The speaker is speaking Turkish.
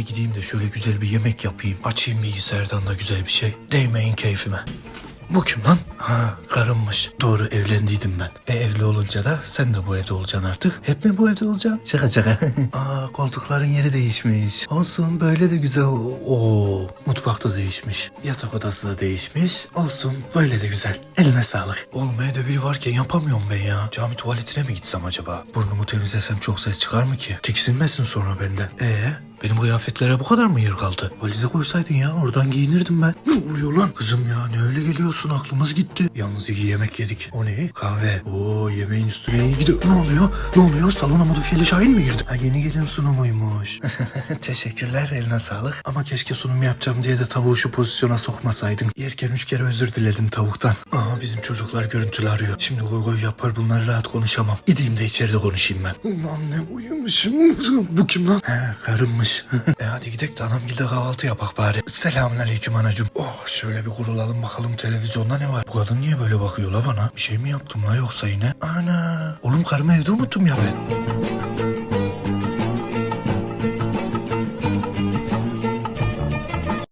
gideyim de şöyle güzel bir yemek yapayım. Açayım bilgisayardan da güzel bir şey. Değmeyin keyfime. Bu kim lan? Ha karımmış. Doğru evlendiydim ben. E evli olunca da sen de bu evde olacaksın artık. Hep mi bu evde olacaksın? Şaka şaka. Aa koltukların yeri değişmiş. Olsun böyle de güzel. Oo mutfakta değişmiş. Yatak odası da değişmiş. Olsun böyle de güzel. Eline sağlık. Oğlum evde biri varken yapamıyorum ben ya. Cami tuvaletine mi gitsem acaba? Burnumu temizlesem çok ses çıkar mı ki? Tiksinmesin sonra benden. Ee benim kıyafetlere bu kadar mı yer kaldı? Valize koysaydın ya oradan giyinirdim ben. Ne oluyor lan? Kızım ya ne öyle geliyorsun aklımız gitti. Yalnız iyi yemek yedik. O ne? Kahve. Oo yemeğin üstüne iyi gidiyor. Ne oluyor? Ne oluyor? Salona modifiyeli Şahin mi girdi? Ha yeni gelin sunumuymuş. Teşekkürler eline sağlık. Ama keşke sunum yapacağım diye de tavuğu şu pozisyona sokmasaydın. Yerken üç kere özür diledim tavuktan. Aha bizim çocuklar görüntülü arıyor. Şimdi goy goy yapar bunları rahat konuşamam. Gideyim de içeride konuşayım ben. Ulan ne uyumuşum. Bu kim lan? He karımmış. E hadi gidelim de anamgilde kahvaltı yapak bari. Selamünaleyküm anacığım. Oh şöyle bir kurulalım bakalım televizyonda ne var. Bu kadın niye böyle bakıyor la bana? Bir şey mi yaptım la yoksa yine? Ana. Oğlum karımı evde unuttum ya ben.